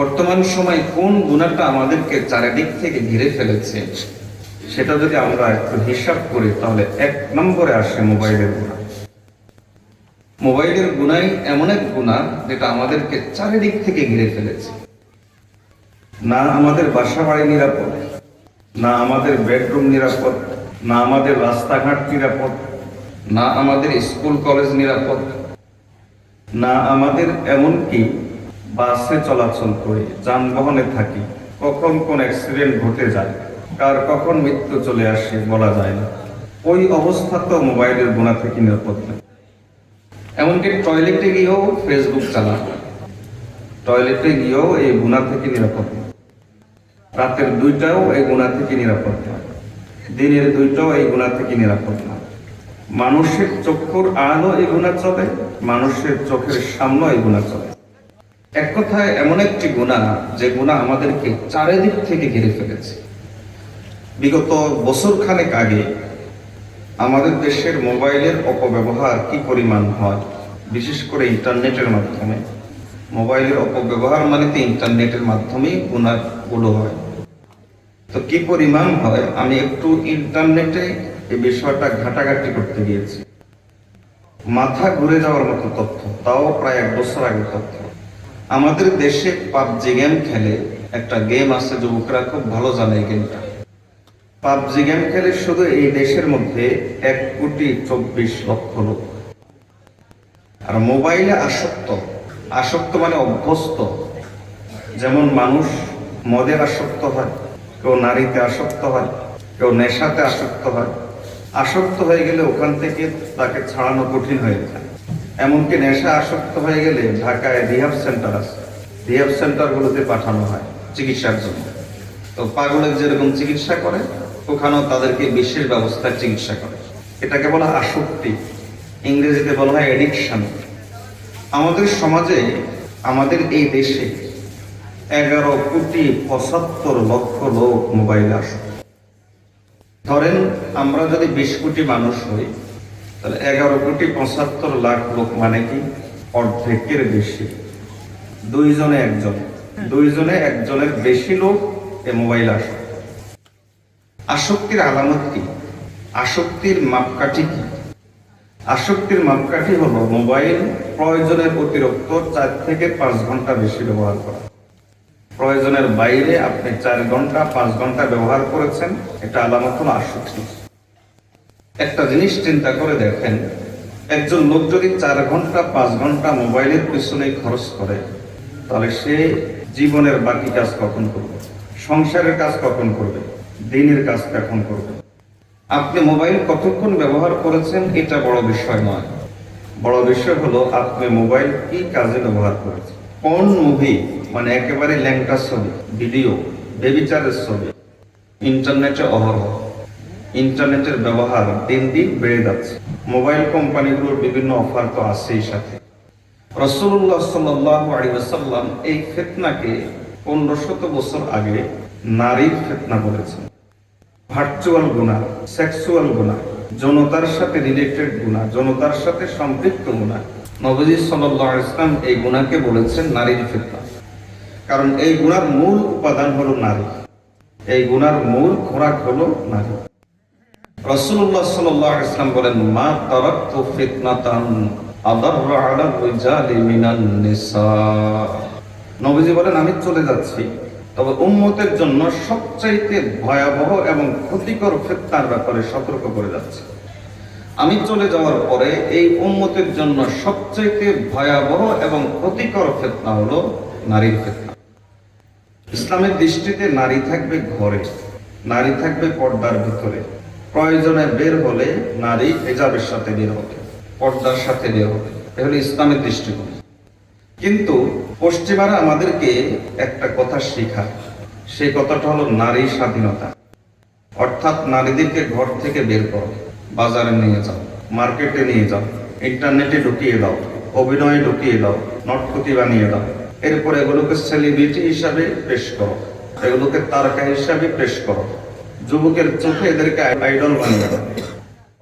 বর্তমান সময় কোন গুণাটা আমাদেরকে চারিদিক থেকে ঘিরে ফেলেছে, সেটা যদি আমরা একটু হিসাব করি, তাহলে এক নম্বরে আসে মোবাইলের গুণা। মোবাইলের গুণাই এমন এক গুণা যেটা আমাদেরকে চারিদিক থেকে ঘিরে ফেলেছে। না আমাদের বাসা বাড়ি নিরাপদ, না আমাদের বেডরুম নিরাপদ, না আমাদের রাস্তাঘাট নিরাপদ, না আমাদের স্কুল কলেজ নিরাপদ, না আমাদের এমনকি বাসে চলাচল করি, যানবাহনে থাকি, কখন কোন অ্যাক্সিডেন্ট ঘটে যায়, কার কখন মৃত্যু চলে আসে বলা যায় না। ওই অবস্থা তো মোবাইলের গোনা থেকে নিরাপদ নেই এমনকি টয়লেটে গিয়েও ফেসবুক চালান টয়লেটে গিয়েও এই গুণা থেকে নিরাপদ না। রাতের দুইটাও এই গুণা থেকে নিরাপদ না। দিনের দুইটাও এই গুণা থেকে নিরাপদ না। মানুষের চক্ষুর আলো এই গুণা চলে, মানুষের চোখের সামনে এই গুণা চলে। এক কথায় এমন একটি গুণা যে গুণা আমাদেরকে চারিদিক থেকে ঘিরে ফেলেছে। বিগত বছর খানেক আগে আমাদের দেশের মোবাইলের অপব্যবহার কি পরিমাণ হয়, বিশেষ করে ইন্টারনেটের মাধ্যমে? মোবাইলের অপব্যবহার মানে তো ইন্টারনেটের মাধ্যমেই গুণাগুলো হয়। তো কি পরিমাণ হয়, আমি একটু ইন্টারনেটে এই বিষয়টা ঘাটাঘাটি করতে গিয়েছি। মাথা ঘুরে যাওয়ার মতো তথ্য, তাও প্রায় এক বছর আগে তথ্য। আমাদের দেশে পাবজি গেম খেলে একটা গেম আছে যুবকরা খুব ভালো জানে এই গেমটা পাবজি গেম খেলে শুধু এই দেশের মধ্যে এক কোটি চব্বিশ লক্ষ লোক। আর মোবাইলে আসক্ত আসক্ত মানে অভ্যস্ত। যেমন মানুষ মদের আসক্ত হয়, কেউ নারীতে আসক্ত হয়, কেউ নেশাতে আসক্ত হয়। আসক্ত হয়ে গেলে ওখান থেকে তাকে ছাড়ানো কঠিন হয়ে যায়। এমনকি নেশা আসক্ত হয়ে গেলে ঢাকায় রিহাব সেন্টার আছে। রিহাব সেন্টারগুলোতে পাঠানো হয় চিকিৎসার জন্য। তো পাগলের যেরকম চিকিৎসা করে, ওখানেও তাদেরকে বিশেষ ব্যবস্থায় চিকিৎসা করে। এটাকে বলা আসক্তি। ইংরেজিতে বলা হয় এডিকশন আমাদের সমাজে, আমাদের এই দেশে এগারো কোটি পঁচাত্তর লক্ষ লোক মোবাইলে আসক্ত। ধরেন আমরা যদি বিশ কোটি মানুষ হই তাহলে এগারো কোটি পঁচাত্তর লাখ লোক মানে কি? অর্ধেকের বেশি। দুইজনে একজন। দুইজনে একজনের বেশি লোক এ মোবাইল আসক্ত আসক্তির আলামত কি? আসক্তির মাপকাঠি কি? আসক্তির মাপকাঠি হলো মোবাইল প্রয়োজনের অতিরিক্ত চার থেকে পাঁচ ঘণ্টা বেশি ব্যবহার করা। প্রয়োজনের বাইরে আপনি চার ঘণ্টা পাঁচ ঘণ্টা ব্যবহার করেছেন এটা আলামত হলো আসক্তি। একটা জিনিস চিন্তা করে দেখেন, একজন লোক যদি চার ঘণ্টা, পাঁচ ঘণ্টা মোবাইলের পিছনে খরচ করে, তাহলে সে জীবনের বাকি কাজ কখন করবে? সংসারের কাজ কখন করবে? দিনের কাজ কখন করবে? আপনি মোবাইল কতক্ষণ ব্যবহার করেছেন, এটা বড় বিষয় নয়। বড় বিষয় হলো, আপনি মোবাইল কি কাজে ব্যবহার করেছেন? কোন মুভি মানে একেবারে ল্যাংটা ছবি ভিডিও বেবিচারের ছবি ইন্টারনেটে অহরহ। ইন্টারনেটের ব্যবহার দিন দিন বেড়ে যাচ্ছে। মোবাইল কোম্পানিগুলোর বিভিন্ন অফার তো আছেই সাথে। রসুল্লাহ সাল্লাহ এই ফেতনাকে পনেরো শত বছর আগে নারীর ফেতনা বলেছেন। ভার্চুয়াল গুণা, সেক্সুয়াল গুণা, জনতার সাথে রিলেটেড গুণা, জনতার সাথে সম্পৃক্ত গুণা। নবজি সাল্লাহ ইসলাম এই গুণাকে বলেছেন নারীর ফেতনা। কারণ এই গুণার মূল উপাদান হলো নারী। এই গুণার মূল খোরাক হলো নারী। রসুল্লাহ সাল্লাহ ইসলাম বলেন, মা ফিতনাতান মিনান নিসা। নবীজি বলেন, আমি চলে যাচ্ছি। তবে উম্মতের জন্য সবচাইতে ভয়াবহ এবং ক্ষতিকর ফিতনার ব্যাপারে সতর্ক করে যাচ্ছে। আমি চলে যাওয়ার পরে এই উম্মতের জন্য সবচাইতে ভয়াবহ এবং ক্ষতিকর ফেতনা হলো নারীর ফেতনা। ইসলামের দৃষ্টিতে নারী থাকবে ঘরে, নারী থাকবে পর্দার ভিতরে। প্রয়োজনে বের হলে নারী হেজাবের সাথে বের হবে পর্দার সাথে বের হবে এ হলো ইসলামের দৃষ্টিকোণ। কিন্তু পশ্চিমারা আমাদেরকে একটা কথা শেখায়। সেই কথাটা হলো নারী স্বাধীনতা। অর্থাৎ নারীদেরকে ঘর থেকে বের করো, বাজারে নিয়ে যাও, মার্কেটে নিয়ে যাও, ইন্টারনেটে ঢুকিয়ে দাও, অভিনয়ে ঢুকিয়ে দাও নটপতি বানিয়ে দাও। এরপর এগুলোকে সেলিব্রিটি হিসাবে পেশ করো। এগুলোকে তারকা হিসাবে পেশ করো। যুবকের চোখে এদেরকে আইডল বানিয়ে